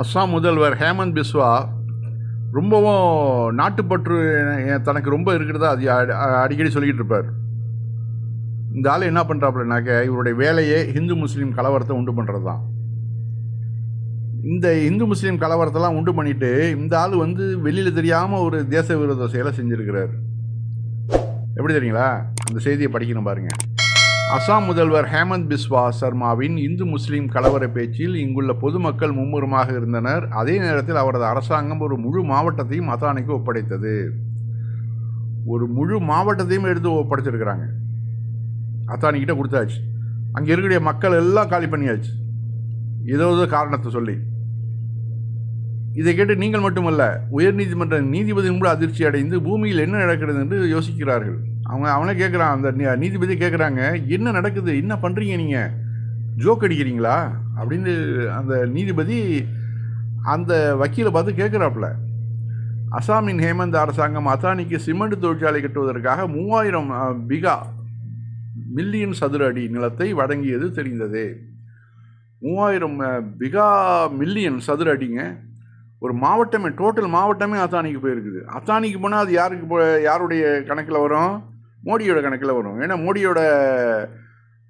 அஸ்ஸாம் முதல்வர் ஹேமந்த் பிஸ்வா ரொம்பவும் நாட்டுப்பற்று தனக்கு ரொம்ப இருக்கிறதா அது அடிக்கடி சொல்லிக்கிட்டு இருப்பார். இந்த ஆள் என்ன பண்ணுறாப்புலனாக்க இவருடைய வேலையே ஹிந்து முஸ்லீம் கலவரத்தை உண்டு பண்ணுறது தான் இந்த இந்து முஸ்லீம் கலவரத்தெல்லாம் உண்டு பண்ணிட்டு இந்த ஆள் வந்து வெளியில் தெரியாமல் ஒரு தேச விரோத செயலை செஞ்சுருக்கிறார். எப்படி தெரியுங்களா? அந்த செய்தியை படிக்கணும் பாருங்கள் அசாம் முதல்வர் ஹேமந்த் பிஸ்வா சர்மாவின் இந்து முஸ்லீம் கலவர பேச்சில் இங்குள்ள பொதுமக்கள் மும்முரமாக இருந்தனர். அதே நேரத்தில் அவரது அரசாங்கம் ஒரு முழு மாவட்டத்தையும் அதானிக்கு ஒப்படைத்தது. ஒரு முழு மாவட்டத்தையும் எடுத்து ஒப்படைச்சிருக்கிறாங்க. அத்தானிக்கிட்ட கொடுத்தாச்சு. அங்கே இருக்கக்கூடிய மக்கள் எல்லாம் காலி பண்ணியாச்சு. ஏதோ ஏதோ காரணத்தை சொல்லி. இதை கேட்டு நீங்கள் மட்டுமல்ல உயர்நீதிமன்ற நீதிபதியும் கூட அதிர்ச்சி அடைந்து பூமியில் என்ன நடக்கிறது என்று யோசிக்கிறார்கள். அவங்க அவனே கேட்குறான் அந்த நீதிபதி கேட்குறாங்க என்ன நடக்குது என்ன பண்ணுறீங்க நீங்கள் ஜோக் அடிக்கிறீங்களா? அப்படின்னு அந்த நீதிபதி அந்த வக்கீலை பார்த்து கேட்குறாப்புல அசாமின் ஹேமந்த் அரசாங்கம் அத்தானிக்கு சிமெண்ட் தொழிற்சாலை கட்டுவதற்காக மூவாயிரம் பிகா மில்லியன் சதுர அடி நிலத்தை வழங்கியது தெரிந்தது. மூவாயிரம் பிகா மில்லியன் சதுர அடிங்க. ஒரு மாவட்டமே டோட்டல் மாவட்டமே அத்தானிக்கு போயிருக்குது. அத்தானிக்கு போனால் அது யாருக்கு போ யாருடைய கணக்கில் வரும்? மோடியோட கணக்கில் வரும். ஏன்னா மோடியோட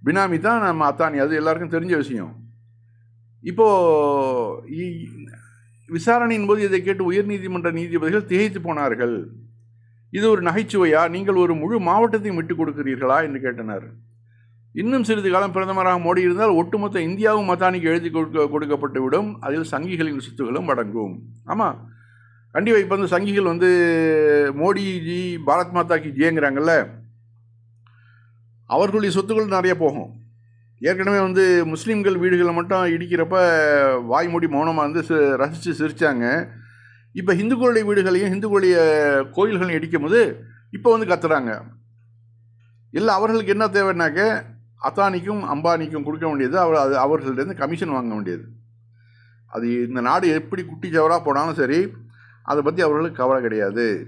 பினாமி தான் நம்ம அத்தானி. அது எல்லாருக்கும் தெரிஞ்ச விஷயம். இப்போது விசாரணையின் போது இதை கேட்டு உயர்நீதிமன்ற நீதிபதிகள் திகைத்து போனார்கள். இது ஒரு நகைச்சுவையா? நீங்கள் ஒரு முழு மாவட்டத்தையும் விட்டு கொடுக்கிறீர்களா? என்று கேட்டனர். இன்னும் சிறிது காலம் பிரதமராக மோடி இருந்தால் ஒட்டுமொத்த இந்தியாவும் மத்தானிக்கு எழுதி கொடுக்க கொடுக்கப்பட்டு விடும். அதில் சங்கிகளின் சொத்துகளும் அடங்கும். ஆமாம் கண்டிப்பாக இப்போ வந்து சங்கிகள் வந்து மோடிஜி பாரத் மாதா கி ஜியங்கிறாங்கல்ல அவர்களுடைய சொத்துக்கள் நிறைய போகும். ஏற்கனவே வந்து முஸ்லீம்கள் வீடுகளை மட்டும் இடிக்கிறப்ப வாய் மூடி மௌனமாக வந்து சி- ரசித்து சிரித்தாங்க இப்போ இந்துக்களுடைய வீடுகளையும் இந்துக்களுடைய கோயில்களையும் இடிக்கும் போது இப்போ வந்து கத்துறாங்க. இல்லை அவர்களுக்கு என்ன தேவைன்னாக்க அத்தானிக்கும் அம்பானிக்கும் கொடுக்க வேண்டியது அவர் அது அவர்கள்டேருந்து கமிஷன் வாங்க வேண்டியது. அது இந்த நாடு எப்படி குட்டி சவராக போனாலும் சரி அதை பற்றி அவர்களுக்கு கவலை கிடையாது.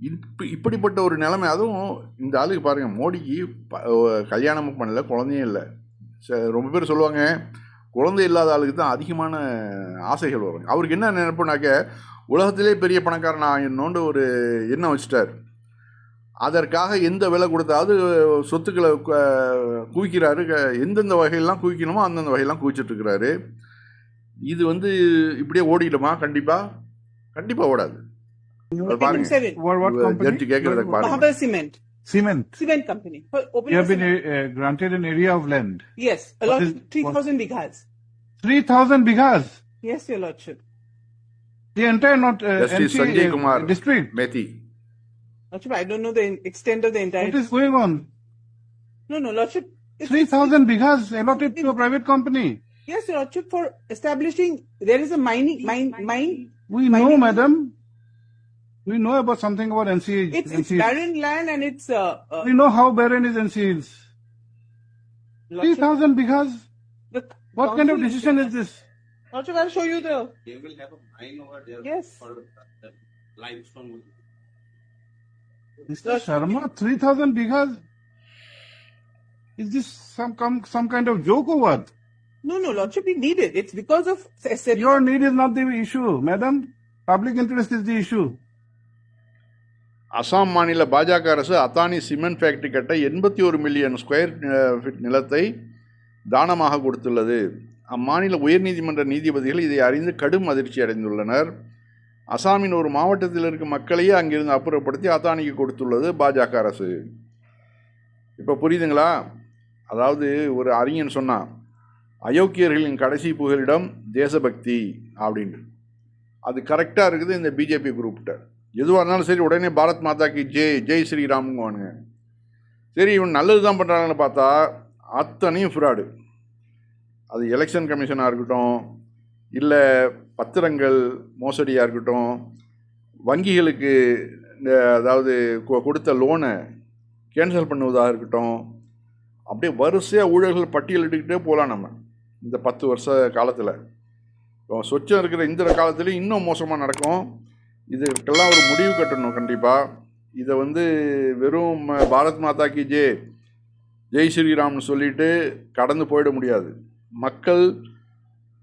இப்போ இப்படிப்பட்ட ஒரு நிலைமை அதுவும் இந்த ஆளுக்கு பாருங்கள் மோடிக்கு ப- கல்யாணமும் பண்ணல குழந்தையும் இல்லை. ச- ரொம்ப பேர் சொல்லுவாங்க குழந்தை இல்லாத ஆளுக்கு தான் அதிகமான ஆசைகள் வரும். அவருக்கு என்ன நினைப்புனாக்க உலகத்திலே பெரிய பணக்காரன் ஆகணும்னு ஒரு எண்ணம் வச்சுட்டார். அதற்காக எந்த விலை கொடுத்தாவது சொத்துக்களை குவிக்கிறாரு. க- எந்தெந்த வகையெல்லாம் குவிக்கணுமோ அந்தந்த வகையெல்லாம் குவிச்சிட்டு இருக்கிறாரு இது வந்து இப்படியே ஓடிடுமா? கண்டிப்பாக கண்டிப்பாக ஓடாது. What, what company? Mahabir Cement. Cement. Cement company. For You have been uh, uh, granted an area of land. Yes, a three thousand bighas. 3,000 bighas. Yes, your lordship. The entire not uh, uh district. Methi. Lordship, I don't know the extent of the entire. What is going on? No, no, lordship. it's- 3,000 bighas allotted to a private company. Yes, your lordship, for establishing there is a mining mine mine. We know, madam. We know about something about NC. It's, it's barren land and it's, uh, uh, We know how barren is NC is. lordship, 3,000 bighas. What kind of decision is this? Lordship, I'll show you the, They will have a mine over there. Yes. For the limestone. will- Mr. Sharma, 3,000 bighas? Is this some, some, some kind of joke or what? no, no, lordship, we need it. It's because of, se- Your need is not the issue, madam. Public interest is the issue. Assam மாநில பாஜக அரசு Athani cement factory கட்ட எண்பத்தி ஒரு million square feet feet நிலத்தை தானமாக கொடுத்துள்ளது. அம்மாநில உயர்நீதிமன்ற நீதிபதிகள் இதை அறிந்து கடும் அதிர்ச்சி அடைந்துள்ளனர். அசாமின் ஒரு மாவட்டத்தில் இருக்கும் மக்களையே அங்கிருந்து அப்புறப்படுத்தி அத்தானிக்கு கொடுத்துள்ளது பாஜக அரசு. இப்போ புரியுதுங்களா? அதாவது ஒரு அறிஞன் சொன்னான் அயோக்கியர்களின் கடைசி புகலிடம் தேசபக்தி அப்படின்ட்டு. அது கரெக்டாக இருக்குது இந்த பிஜேபி குரூப்கிட்ட எதுவாக இருந்தாலும் சரி உடனே பாரத் மாதாக்கு ஜெய் ஜெய் ஸ்ரீராம்ங்குவானுங்க சரி இவன் நல்லது தான் பண்ணுறாங்கன்னு பார்த்தா அத்தனையும் ஃப்ராடு அது எலெக்ஷன் கமிஷனாக இருக்கட்டும் இல்லை பத்திரங்கள் மோசடியாக இருக்கட்டும் வங்கிகளுக்கு இந்த அதாவது கொ- கொடுத்த லோனை கேன்சல் பண்ணுவதாக இருக்கட்டும் அப்படியே வரிசையாக ஊழல்கள் பட்டியலிட்டுக்கிட்டே போகலாம் நம்ம இந்த பத்து வருஷ காலத்தில். இப்போ சொச்சம் இருக்கிற இந்த காலத்துலேயும் இன்னும் மோசமாக நடக்கும். இதுக்கெல்லாம் ஒரு முடிவு கட்டணும் கண்டிப்பாக இதை வந்து வெறும் ம- பாரத் மாதா கி ஜே ஜெய் ஸ்ரீராம்னு சொல்லிட்டு கடந்து போயிட முடியாது. மக்கள்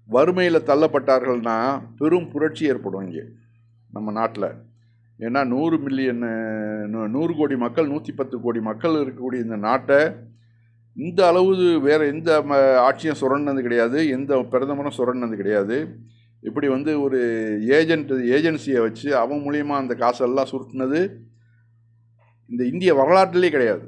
வறுமையில் தள்ளப்பட்டார்கள்னா பெரும் புரட்சி ஏற்படும் இங்கே நம்ம நாட்டில். ஏன்னா நூறு மில்லியன் நூறு கோடி மக்கள் நூற்றி பத்து கோடி மக்கள் இருக்கக்கூடிய இந்த நாட்டை இந்த அளவு வேறு எந்த ம ஆட்சியும் சுரண்டது கிடையாது. எந்த பிரதமரும் சுரண்டது கிடையாது. இப்படி வந்து ஒரு ஏஜென்ட் ஏஜென்சியை வச்சு அவன் மூலியமாக அந்த காசெல்லாம் சுருட்டினது இந்த இந்திய வரலாற்றிலே கிடையாது.